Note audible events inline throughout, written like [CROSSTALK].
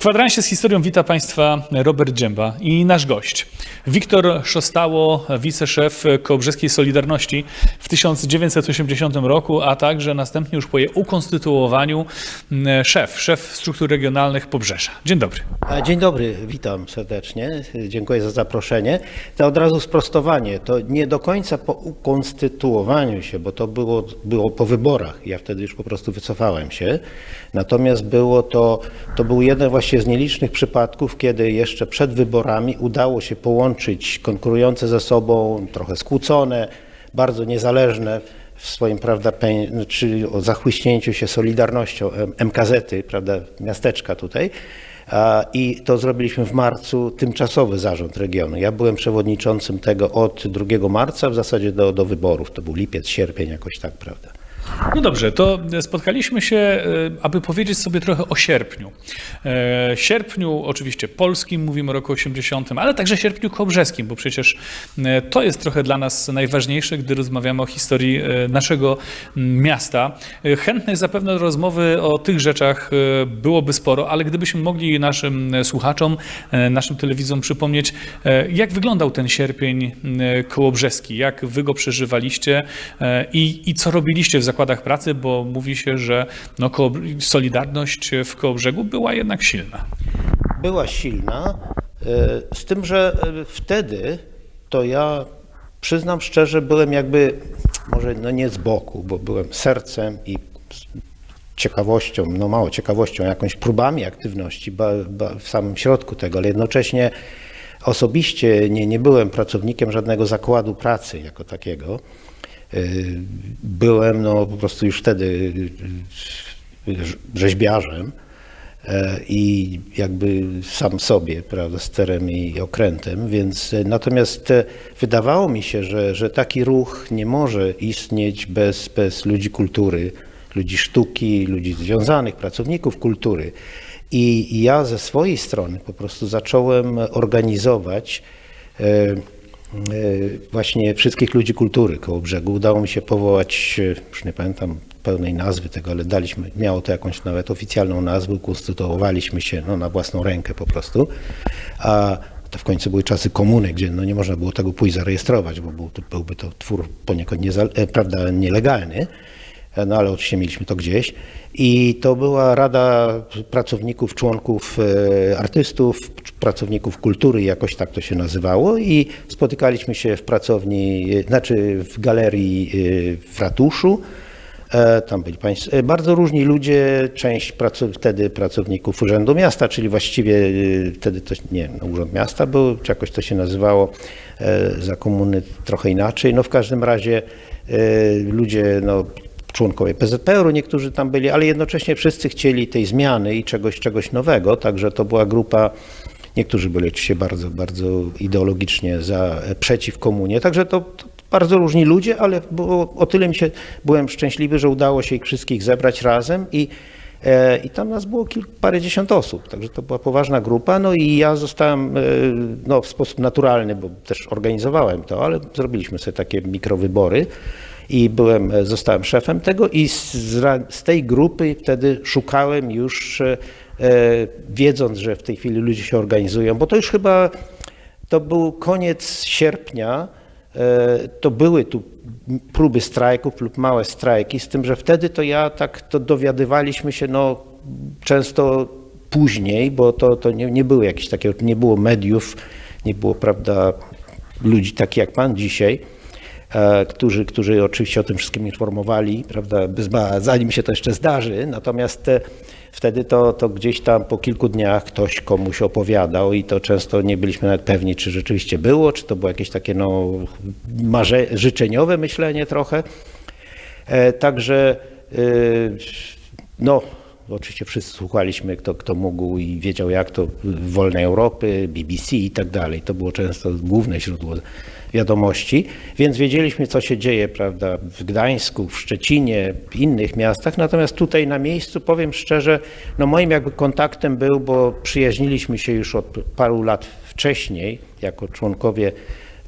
kwadransie z historią wita Państwa Robert Dzięba i nasz gość. Wiktor Szostało, wiceszef Kołobrzeskiej Solidarności w 1980 roku, a także następnie już po jej ukonstytuowaniu szef, szef struktur regionalnych Pobrzeża. Dzień dobry. Dzień dobry, witam serdecznie. Dziękuję za zaproszenie. To od razu sprostowanie. To nie do końca po ukonstytuowaniu się, bo to było, było po wyborach. Ja wtedy już po prostu wycofałem się. Natomiast było to, to był jeden właśnie z nielicznych przypadków, kiedy jeszcze przed wyborami udało się połączyć konkurujące ze sobą, trochę skłócone, bardzo niezależne w swoim, prawda, pę- czy o zachłyśnięciu się solidarnością MKZ-y, prawda, miasteczka tutaj. I to zrobiliśmy w marcu, tymczasowy zarząd regionu. Ja byłem przewodniczącym tego od 2 marca w zasadzie do, do wyborów. To był lipiec, sierpień, jakoś tak, prawda. No dobrze, to spotkaliśmy się, e, aby powiedzieć sobie trochę o sierpniu. E, Sierpniu oczywiście polskim, mówimy o roku 80, ale także sierpniu kołbrzeskim, bo przecież e, to jest trochę dla nas najważniejsze, gdy rozmawiamy o historii naszego miasta. Chętnych zapewne rozmowy o tych rzeczach byłoby sporo, ale gdybyśmy mogli naszym słuchaczom, naszym telewizom przypomnieć, jak wyglądał ten sierpień kołobrzeski, jak wy go przeżywaliście i, i co robiliście w zakładach pracy, bo mówi się, że no, Solidarność w Kołobrzegu była jednak silna. była silna, e, z tym, że e, wtedy to ja przyznam szczerze, byłem jakby, może no nie z boku, bo byłem sercem i ciekawością, no mało ciekawością, jakąś próbami aktywności ba, ba, w samym środku tego, ale jednocześnie osobiście nie, nie byłem pracownikiem żadnego zakładu pracy jako takiego. E, Byłem no po prostu już wtedy e, rzeźbiarzem. E, i jakby sam sobie, prawda, sterem i okrętem, więc e, natomiast e, wydawało mi się, że, że taki ruch nie może istnieć bez, bez ludzi kultury, ludzi sztuki, ludzi związanych, pracowników kultury. I ja ze swojej strony po prostu zacząłem organizować właśnie wszystkich ludzi kultury koło brzegu. Udało mi się powołać, e, już nie pamiętam pełnej nazwy tego, ale daliśmy, miało to jakąś nawet oficjalną nazwę, konstytuowaliśmy się no, na własną rękę po prostu. A to w końcu były czasy komuny, gdzie no, nie można było tego pójść zarejestrować, bo był, byłby to twór poniekąd nieza, e, prawda, nielegalny. E, No ale oczywiście mieliśmy to gdzieś. I to była rada pracowników, członków, e, artystów, pracowników kultury, jakoś tak to się nazywało. I spotykaliśmy się w pracowni, e, znaczy w galerii w ratuszu. Tam byli państwo, bardzo różni ludzie, część pracu, wtedy pracowników Urzędu Miasta, czyli właściwie wtedy to, nie wiem, no, Urząd Miasta był, czy jakoś to się nazywało za komuny trochę inaczej. No w każdym razie ludzie, no członkowie PZPR-u niektórzy tam byli, ale jednocześnie wszyscy chcieli tej zmiany i czegoś, czegoś nowego, także to była grupa Niektórzy byli oczywiście bardzo, bardzo ideologicznie za, przeciw komunie, także to, to bardzo różni ludzie, ale było, o tyle mi się, byłem szczęśliwy, że udało się ich wszystkich zebrać razem i, e, i tam nas było kilk, parędziesiąt osób, także to była poważna grupa, no i ja zostałem e, no, w sposób naturalny, bo też organizowałem to, ale zrobiliśmy sobie takie mikrowybory i byłem, e, zostałem szefem tego i z, z, tej grupy wtedy szukałem już, e, e, wiedząc, że w tej chwili ludzie się organizują, bo to już chyba, to był koniec sierpnia, to były tu próby strajków lub małe strajki, z tym, że wtedy to ja tak, to dowiadywaliśmy się no często później, bo to, to nie, nie były jakieś takie, nie było mediów, nie było, prawda, ludzi takich jak pan dzisiaj, którzy, którzy oczywiście o tym wszystkim informowali, prawda, zanim się to jeszcze zdarzy, natomiast e, wtedy to, to gdzieś tam po kilku dniach ktoś komuś opowiadał i to często nie byliśmy nawet pewni, czy rzeczywiście było, czy to było jakieś takie no, marze, życzeniowe myślenie trochę. E, Także e, no, oczywiście wszyscy słuchaliśmy, kto, kto mógł i wiedział jak to Wolnej Europy, BBC i tak dalej. To było często główne źródło wiadomości, więc wiedzieliśmy, co się dzieje, prawda, w Gdańsku, w Szczecinie, w innych miastach. Natomiast tutaj na miejscu, powiem szczerze, no moim jakby kontaktem był, bo przyjaźniliśmy się już od paru lat wcześniej, jako członkowie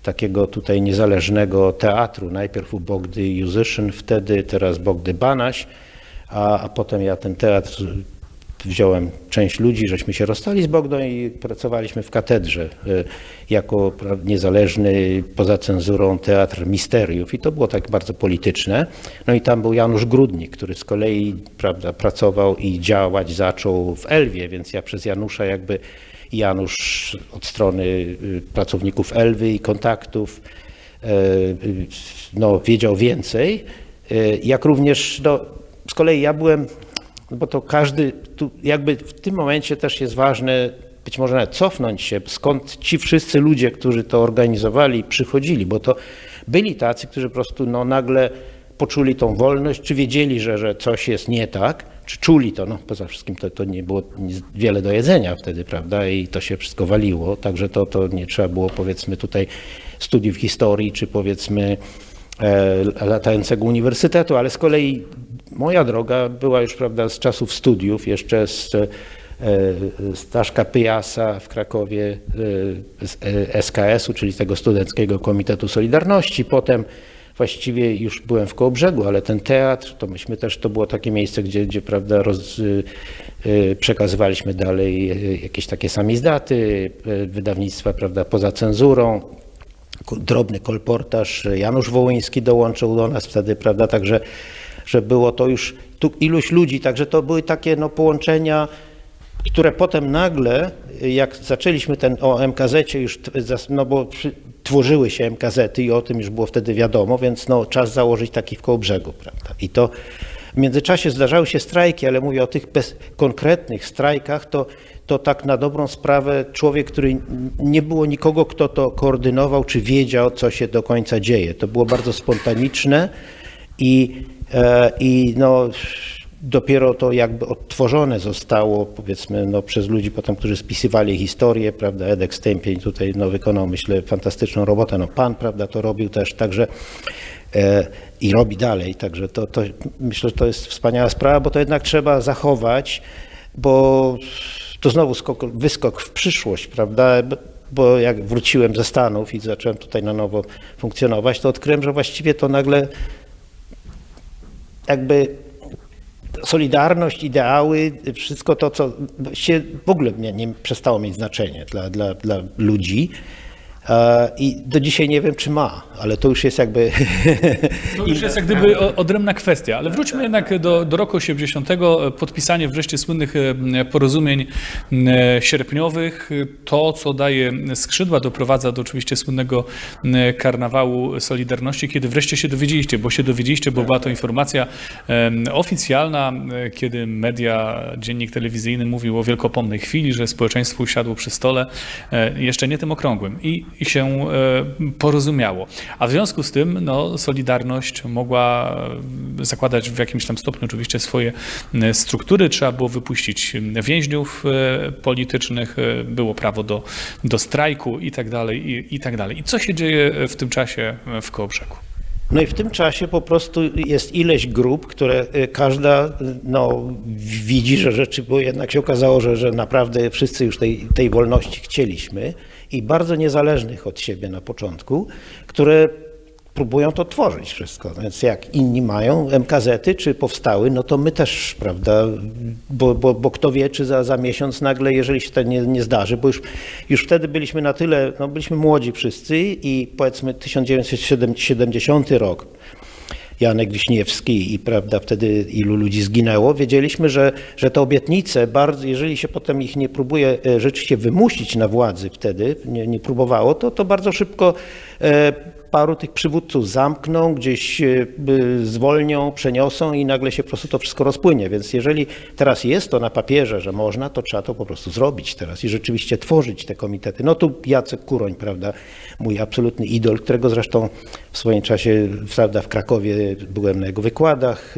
takiego tutaj niezależnego teatru. Najpierw u Bogdy Juzyszyn, wtedy, teraz Bogdy Banaś, a, a potem ja ten teatr wziąłem część ludzi, żeśmy się rozstali z Bogdą i pracowaliśmy w katedrze y, jako niezależny, poza cenzurą teatr misteriów i to było tak bardzo polityczne. No i tam był Janusz Grudnik, który z kolei prawda, pracował i działać zaczął w Elwie, więc ja przez Janusza jakby Janusz od strony y, pracowników Elwy i kontaktów y, no, wiedział więcej, jak również no, z kolei ja byłem, no bo to każdy, tu jakby w tym momencie też jest ważne być może nawet cofnąć się, skąd ci wszyscy ludzie, którzy to organizowali, przychodzili, bo to byli tacy, którzy po prostu no, nagle poczuli tą wolność, czy wiedzieli, że, że coś jest nie tak, czy czuli to, no poza wszystkim to, to nie było wiele do jedzenia wtedy, prawda, i to się wszystko waliło, także to, to nie trzeba było powiedzmy tutaj studiów historii, czy powiedzmy e, latającego uniwersytetu, ale z kolei moja droga była już, prawda, z czasów studiów, jeszcze z e, Staszka Pyjasa w Krakowie e, z e, SKS-u, czyli tego Studenckiego Komitetu Solidarności. Potem właściwie już byłem w Kołobrzegu, ale ten teatr, to myśmy też, to było takie miejsce, gdzie, gdzie prawda, roz, przekazywaliśmy dalej jakieś takie samizdaty, wydawnictwa, prawda, poza cenzurą. Drobny kolportaż, Janusz Wołyński dołączył do nas wtedy, prawda, także, że było to już iluś ludzi, także to były takie no, połączenia, które potem nagle, jak zaczęliśmy ten o MKZ już, no bo tworzyły się MKZ-y i o tym już było wtedy wiadomo, więc no, czas założyć taki w Kołobrzegu, prawda. I to w międzyczasie zdarzały się strajki, ale mówię o tych konkretnych strajkach, to, to tak na dobrą sprawę człowiek, który nie było nikogo, kto to koordynował, czy wiedział, co się do końca dzieje. To było bardzo spontaniczne i, e, i no, dopiero to jakby odtworzone zostało, powiedzmy, no, przez ludzi potem, którzy spisywali historię, prawda, Edek Stępień tutaj no, wykonał, myślę, fantastyczną robotę, no, pan, prawda, to robił też, także e, i robi dalej, także to, to myślę, że to jest wspaniała sprawa, bo to jednak trzeba zachować, bo to znowu skok, wyskok w przyszłość, prawda, bo- bo jak wróciłem ze Stanów i zacząłem tutaj na nowo funkcjonować, to odkryłem, że właściwie to nagle jakby solidarność, ideały, wszystko to, co się w ogóle nie, nie przestało mieć znaczenie dla, dla, dla ludzi. E, I do dzisiaj nie wiem, czy ma, ale to już jest jakby. [LAUGHS] To już jest jak gdyby odrębna kwestia, ale wróćmy jednak do, do roku 80. Podpisanie wreszcie słynnych e, porozumień e, sierpniowych. To, co daje skrzydła, doprowadza do oczywiście słynnego karnawału Solidarności, kiedy wreszcie się dowiedzieliście, bo się dowiedzieliście, bo była to informacja oficjalna, kiedy media, dziennik telewizyjny mówił o wielkopomnej chwili, że społeczeństwo usiadło przy stole, jeszcze nie tym okrągłym i, i się e, porozumiało. A w związku z tym no, Solidarność mogła e, zakładać w jakimś tam stopniu oczywiście swoje e, struktury. Trzeba było wypuścić więźniów politycznych, było prawo do, do strajku i tak dalej, i, i tak dalej. I co się dzieje w tym czasie w Kołobrzegu? No i w tym czasie po prostu jest ileś grup, które y, każda y, no, widzi, że rzeczy, bo jednak się okazało, że, że naprawdę wszyscy już tej, tej wolności chcieliśmy i bardzo niezależnych od siebie na początku, które próbują to tworzyć wszystko. Więc jak inni mają MKZ-y, czy powstały, no to my też, prawda, bo, bo, bo kto wie, czy za, za miesiąc nagle, jeżeli się to nie, nie zdarzy, bo już, już wtedy byliśmy na tyle, no byliśmy młodzi wszyscy i powiedzmy 1970 rok, Janek Wiśniewski i prawda, wtedy ilu ludzi zginęło, wiedzieliśmy, że, że te obietnice, bardzo, jeżeli się potem ich nie próbuje e, rzeczywiście wymusić na władzy wtedy, nie, nie próbowało, to, to bardzo szybko paru tych przywódców zamkną, gdzieś e, zwolnią, przeniosą i nagle się po prostu to wszystko rozpłynie. Więc jeżeli teraz jest to na papierze, że można, to trzeba to po prostu zrobić teraz i rzeczywiście tworzyć te komitety. No tu Jacek Kuroń, prawda, mój absolutny idol, którego zresztą w swoim czasie, prawda, w Krakowie byłem na jego wykładach.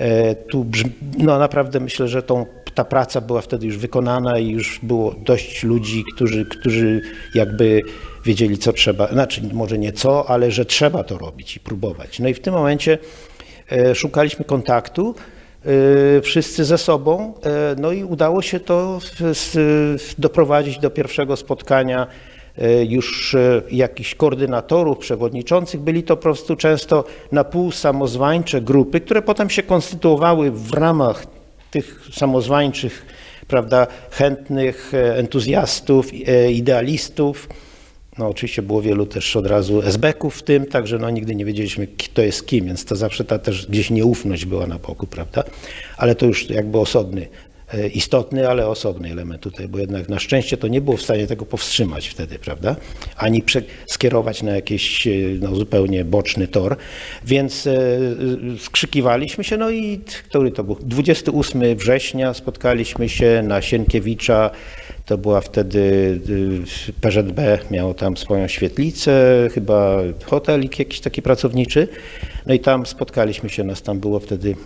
E, Tu brzmi, no naprawdę myślę, że tą, ta praca była wtedy już wykonana i już było dość ludzi, którzy, którzy jakby wiedzieli, co trzeba, znaczy może nie co, ale że trzeba to robić i próbować. No i w tym momencie e, szukaliśmy kontaktu e, wszyscy ze sobą, no i udało się to doprowadzić do pierwszego spotkania już e, jakichś koordynatorów, przewodniczących. Byli to po prostu często na pół samozwańcze grupy, które potem się konstytuowały w ramach tych samozwańczych, prawda, chętnych e, entuzjastów, e, idealistów. No oczywiście było wielu też od razu esbeków w tym, także no nigdy nie wiedzieliśmy kto jest kim, więc to zawsze ta też gdzieś nieufność była na boku, prawda? Ale to już jakby osobny, e, istotny, ale osobny element tutaj, bo jednak na szczęście to nie było w stanie tego powstrzymać wtedy, prawda? Ani skierować na jakiś e, no, zupełnie boczny tor, więc e, e, skrzykiwaliśmy się, no i który to był? 28 września spotkaliśmy się na Sienkiewicza, to była wtedy PZB, miało tam swoją świetlicę, chyba hotelik jakiś taki pracowniczy. No i tam spotkaliśmy się, nas tam było wtedy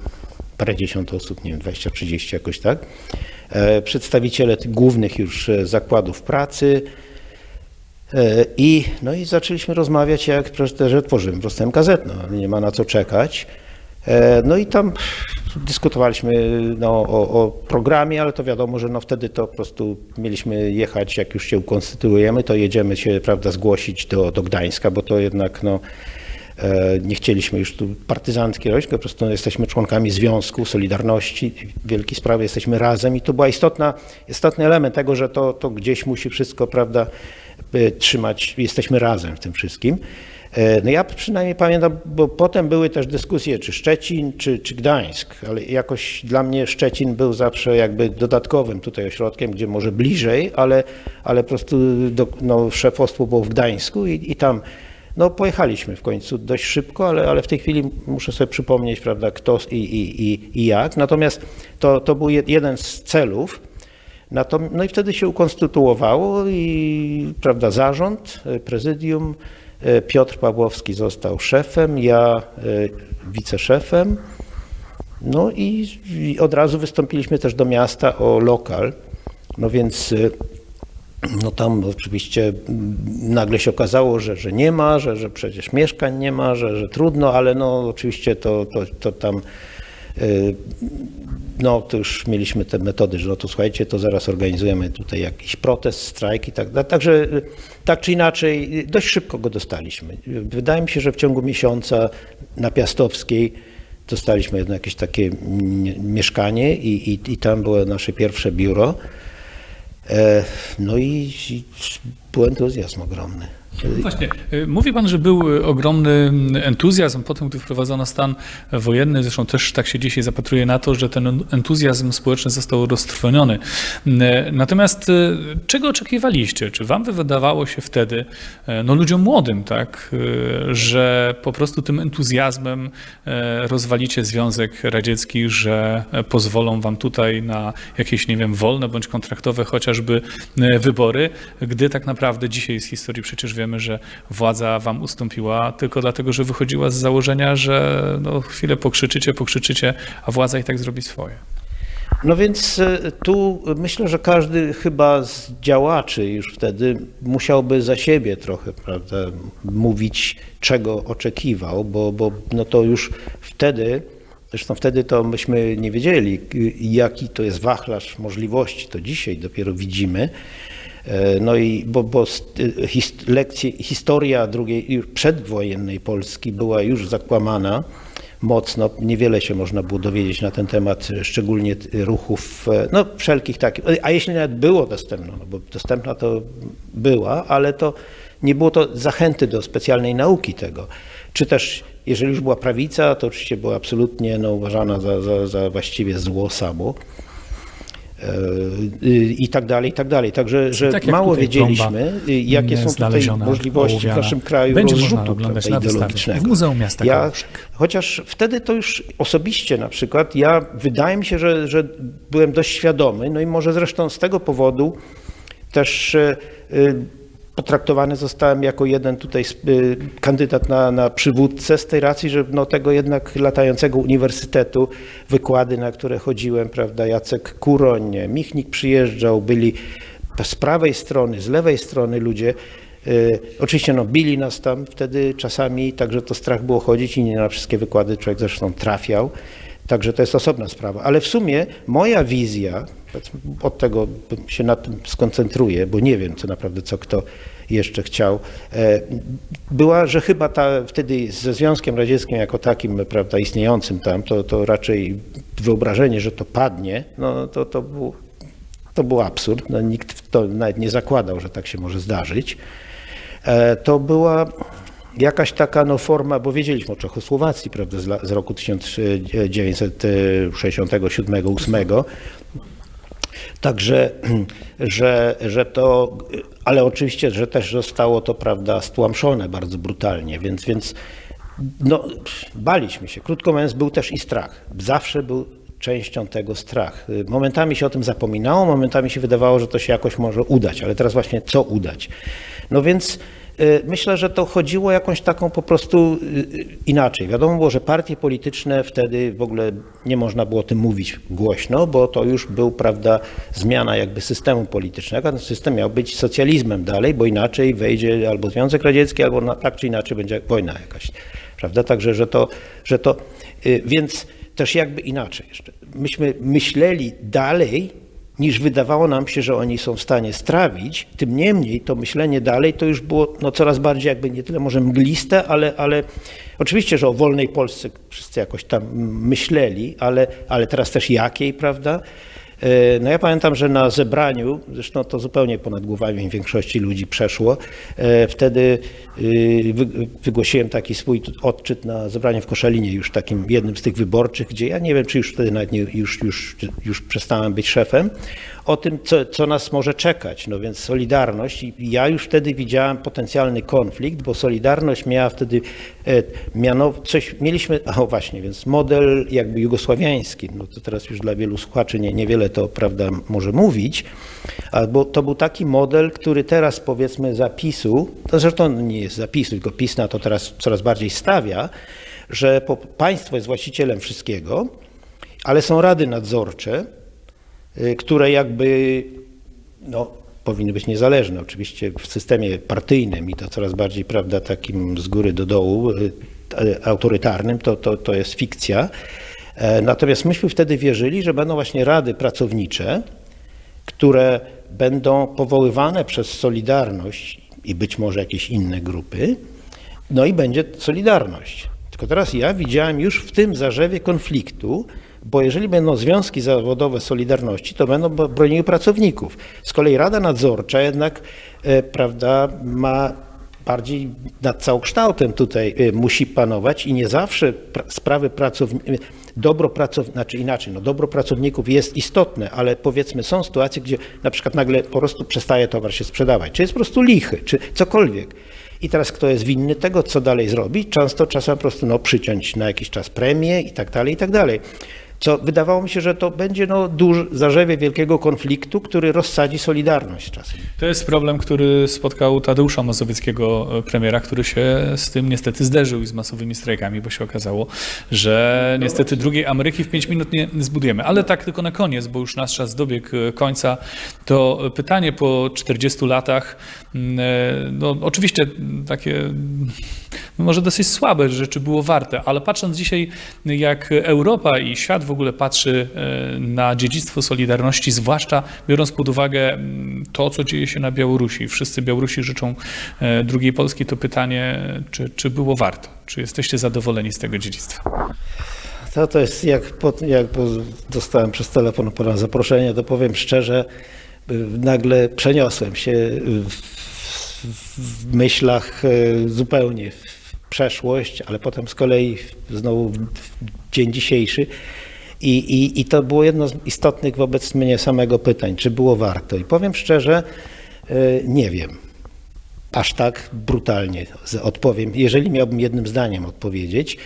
parędziesiąt osób, nie wiem, 20-30 jakoś tak. E, Przedstawiciele tych głównych już e, zakładów pracy. E, I, no i zaczęliśmy rozmawiać, jak że tworzymy po prostu MKZ, no, nie ma na co czekać. No i tam dyskutowaliśmy no, o, o programie, ale to wiadomo, że no wtedy to po prostu mieliśmy jechać, jak już się ukonstytuujemy, to jedziemy się prawda, zgłosić do, do Gdańska, bo to jednak no, nie chcieliśmy już tu partyzantki robić, po prostu jesteśmy członkami Związku, Solidarności, wielkiej sprawy jesteśmy razem i to istotna, istotny element tego, że to, to gdzieś musi wszystko prawda, e, trzymać, jesteśmy razem w tym wszystkim. E, No ja przynajmniej pamiętam, bo potem były też dyskusje, czy Szczecin, czy, czy Gdańsk, ale jakoś dla mnie Szczecin był zawsze jakby dodatkowym tutaj ośrodkiem, gdzie może bliżej, ale, ale po prostu do, no, szefostwo było w Gdańsku i, i tam no, pojechaliśmy w końcu dość szybko, ale, ale w tej chwili muszę sobie przypomnieć, prawda, kto i, i, i, i jak. Natomiast to, to był jed- jeden z celów. No i wtedy się ukonstytuowało i prawda, zarząd, e, prezydium, e, Piotr Pawłowski został szefem, ja e, wiceszefem. No i, i od razu wystąpiliśmy też do miasta o lokal. No więc no tam oczywiście nagle się okazało, że, że nie ma, że, że przecież mieszkań nie ma, że, że trudno, ale no oczywiście to, to, to tam y, no to już mieliśmy te metody, że no to słuchajcie, to zaraz organizujemy tutaj jakiś protest, strajk i tak dalej. Także y, tak czy inaczej y, dość szybko go dostaliśmy. Wydaje mi się, że w ciągu miesiąca na Piastowskiej dostaliśmy jedno jakieś takie mm, mieszkanie i, i, i tam było nasze pierwsze biuro. E, No i, i był entuzjazm ogromny. Właśnie, y, mówi pan, że był y, ogromny entuzjazm potem, gdy wprowadzono stan wojenny. Zresztą też tak się dzisiaj zapatruje na to, że ten entuzjazm społeczny został roztrwoniony. Y, Natomiast y, czego oczekiwaliście? Czy wam wydawało się wtedy, y, no ludziom młodym, tak, że po prostu tym entuzjazmem y, rozwalicie Związek Radziecki, że pozwolą wam tutaj na jakieś, nie wiem, wolne bądź kontraktowe chociażby wybory, gdy tak naprawdę dzisiaj z historii przecież wiemy, że władza wam ustąpiła tylko dlatego, że wychodziła z założenia, że no, chwilę pokrzyczycie, pokrzyczycie, a władza i tak zrobi swoje. No więc e, tu myślę, że każdy chyba z działaczy już wtedy musiałby za siebie trochę, prawda, mówić, czego oczekiwał, bo, bo no to już wtedy, zresztą wtedy to myśmy nie wiedzieli, jaki to jest wachlarz możliwości, to dzisiaj dopiero widzimy. E, No i bo, bo his, lekcje, historia drugiej, przedwojennej Polski była już zakłamana mocno. Niewiele się można było dowiedzieć na ten temat, szczególnie ruchów, e, no wszelkich takich. A jeśli nawet było dostępna, no bo dostępna to była, ale to nie było to zachęty do specjalnej nauki tego. Czy też, jeżeli już była prawica, to oczywiście była absolutnie no, uważana za, za, za właściwie zło samo. E, i tak dalej, i tak dalej. Także, że Tak mało wiedzieliśmy, jakie są tutaj możliwości w naszym kraju Będzie rozrzutu na ideologicznego. w Muzeum Miasta ja. Chociaż wtedy to już osobiście na przykład, ja wydaje mi się, że, że byłem dość świadomy, no i może zresztą z tego powodu też e, e, potraktowany zostałem jako jeden tutaj y, kandydat na, na przywódcę z tej racji, że no tego jednak latającego uniwersytetu, wykłady, na które chodziłem, prawda, Jacek Kuroń, Michnik przyjeżdżał, byli z prawej strony, z lewej strony ludzie, y, Oczywiście no, bili nas tam wtedy czasami, także to strach było chodzić i nie na wszystkie wykłady człowiek zresztą trafiał. Także to jest osobna sprawa. Ale w sumie moja wizja, od tego się na tym skoncentruję, bo nie wiem co naprawdę co kto jeszcze chciał, e, była, że chyba ta, wtedy ze Związkiem Radzieckim jako takim, prawda, istniejącym tam, to, to raczej wyobrażenie, że to padnie, no to, to, był, to był absurd. No, nikt to nawet nie zakładał, że tak się może zdarzyć. E, To była jakaś taka no, forma, bo wiedzieliśmy o Czechosłowacji, prawda, z, z roku 1967-8. Także, [CLEARS THROAT] że, że to, ale oczywiście, że też zostało to, prawda, stłamszone bardzo brutalnie, więc, więc no, baliśmy się. Krótko mówiąc, był też i strach. Zawsze był częścią tego strach. Momentami się o tym zapominało, momentami się wydawało, że to się jakoś może udać, ale teraz właśnie co udać? No więc myślę, że to chodziło jakąś taką po prostu y, inaczej. Wiadomo było, że partie polityczne wtedy w ogóle nie można było o tym mówić głośno, bo to już był, prawda, zmiana jakby systemu politycznego. Ten system miał być socjalizmem dalej, bo inaczej wejdzie albo Związek Radziecki, albo na, tak czy inaczej będzie wojna jakaś. Prawda? Także, że to, że to y, więc też jakby inaczej. Myśmy myśleli dalej, niż wydawało nam się, że oni są w stanie strawić. Tym niemniej to myślenie dalej to już było no, coraz bardziej jakby nie tyle może mgliste, ale, ale oczywiście, że o wolnej Polsce wszyscy jakoś tam myśleli, ale, ale teraz też jakiej, prawda? E, No ja pamiętam, że na zebraniu, zresztą to zupełnie ponad głowami większości ludzi przeszło, e, wtedy y, wy- wygłosiłem taki swój odczyt na zebraniu w Koszalinie, już takim jednym z tych wyborczych, gdzie ja nie wiem, czy już wtedy nawet nie, już, już, już przestałem być szefem, o tym, co, co nas może czekać. No więc Solidarność, i ja już wtedy widziałem potencjalny konflikt, bo Solidarność miała wtedy e, mianow, coś, mieliśmy, [LAUGHS] a właśnie, więc model jakby jugosławiański, no to teraz już dla wielu słuchaczy nie, niewiele to, prawda, może mówić, albo to był taki model, który teraz powiedzmy zapisu, to zresztą nie jest zapisu, tylko PiS na to teraz coraz bardziej stawia, że państwo jest właścicielem wszystkiego, ale są rady nadzorcze, które jakby no, powinny być niezależne. Oczywiście w systemie partyjnym i to coraz bardziej, prawda, takim z góry do dołu, y, y, autorytarnym, to, to, to jest fikcja. E, Natomiast myśmy wtedy wierzyli, że będą właśnie rady pracownicze, które będą powoływane przez Solidarność i być może jakieś inne grupy, no i będzie Solidarność. Tylko teraz ja widziałem już w tym zarzewie konfliktu, bo jeżeli będą związki zawodowe Solidarności, to będą broniły pracowników. Z kolei Rada Nadzorcza jednak, e, prawda, ma bardziej nad całokształtem tutaj e, musi panować i nie zawsze pra- sprawy pracowników, dobro pracowników, znaczy inaczej, no dobro pracowników jest istotne, ale powiedzmy są sytuacje, gdzie na przykład nagle po prostu przestaje towar się sprzedawać, czy jest po prostu lichy, czy cokolwiek. I teraz kto jest winny tego, co dalej zrobić? Często czasem po prostu no, przyciąć na jakiś czas premię i tak dalej, i tak dalej. Co wydawało mi się, że to będzie no, duży, zarzewie wielkiego konfliktu, który rozsadzi Solidarność czasem. To jest problem, który spotkał Tadeusza Mazowieckiego, e, premiera, który się z tym niestety zderzył i z masowymi strajkami, bo się okazało, że niestety drugiej Ameryki w 5 minut nie zbudujemy. Ale tak tylko na koniec, bo już nasz czas dobiegł e, końca, to pytanie po 40 latach, mm, e, no oczywiście takie może dosyć słabe rzeczy było warte, ale patrząc dzisiaj, jak Europa i świat w ogóle patrzy e, na dziedzictwo Solidarności, zwłaszcza biorąc pod uwagę to, co dzieje się na Białorusi. Wszyscy Białorusi życzą e, drugiej Polski, to pytanie, czy, czy było warto? Czy jesteście zadowoleni z tego dziedzictwa? To, to jest jak, po, jak dostałem przez telefon pana zaproszenie, to powiem szczerze, y, nagle przeniosłem się w, w, myślach y, zupełnie w przeszłość, ale potem z kolei znowu w dzień dzisiejszy. I, i, I to było jedno z istotnych wobec mnie samego pytań, czy było warto. I powiem szczerze, y, nie wiem aż tak brutalnie odpowiem, jeżeli miałbym jednym zdaniem odpowiedzieć,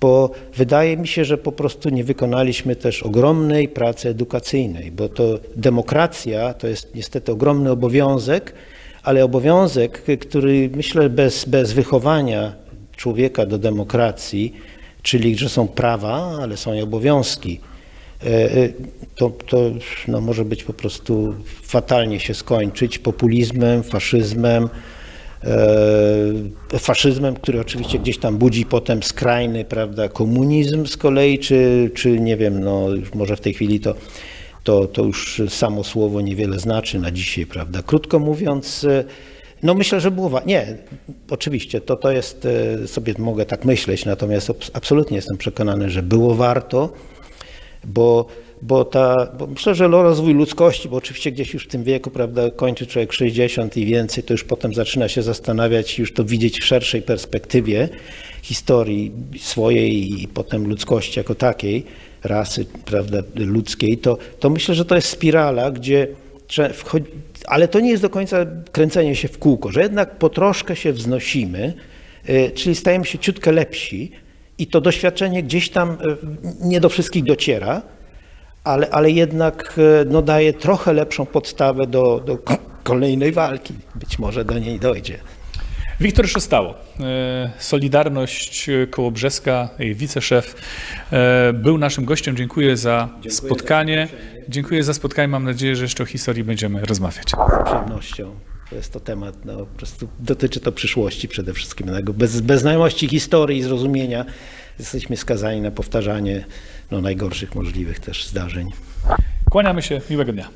bo wydaje mi się, że po prostu nie wykonaliśmy też ogromnej pracy edukacyjnej, bo to demokracja to jest niestety ogromny obowiązek, ale obowiązek, który myślę bez, bez wychowania człowieka do demokracji, czyli że są prawa, ale są i obowiązki, e, e, to, to no, może być po prostu fatalnie się skończyć populizmem, faszyzmem, e, faszyzmem, który oczywiście gdzieś tam budzi potem skrajny, prawda, komunizm z kolei, czy, czy nie wiem, no już może w tej chwili to, to, to już samo słowo niewiele znaczy na dzisiaj, prawda. Krótko mówiąc, e, No myślę, że było. Nie, oczywiście, to, to jest, e, sobie mogę tak myśleć, natomiast abs- absolutnie jestem przekonany, że było warto, bo, bo, ta, bo myślę, że rozwój ludzkości, bo oczywiście gdzieś już w tym wieku, prawda, kończy człowiek 60 i więcej, to już potem zaczyna się zastanawiać, już to widzieć w szerszej perspektywie historii swojej i potem ludzkości jako takiej, rasy, prawda, ludzkiej, to, to myślę, że to jest spirala, gdzie ale to nie jest do końca kręcenie się w kółko, że jednak po troszkę się wznosimy, y, czyli stajemy się ciutkę lepsi i to doświadczenie gdzieś tam y, nie do wszystkich dociera, ale, ale jednak y, no, daje trochę lepszą podstawę do, do ko- kolejnej walki. Być może do niej dojdzie. Wiktor Szostało, e, Solidarność Kołobrzeska, jej wiceszef, e, był naszym gościem. Dziękuję za spotkanie. Dziękuję za spotkanie. Mam nadzieję, że jeszcze o historii będziemy rozmawiać. Z przyjemnością. To jest to temat, no, po prostu dotyczy to przyszłości przede wszystkim. Tego. Bez, bez znajomości historii i zrozumienia jesteśmy skazani na powtarzanie no, najgorszych możliwych też zdarzeń. Kłaniamy się. Miłego dnia.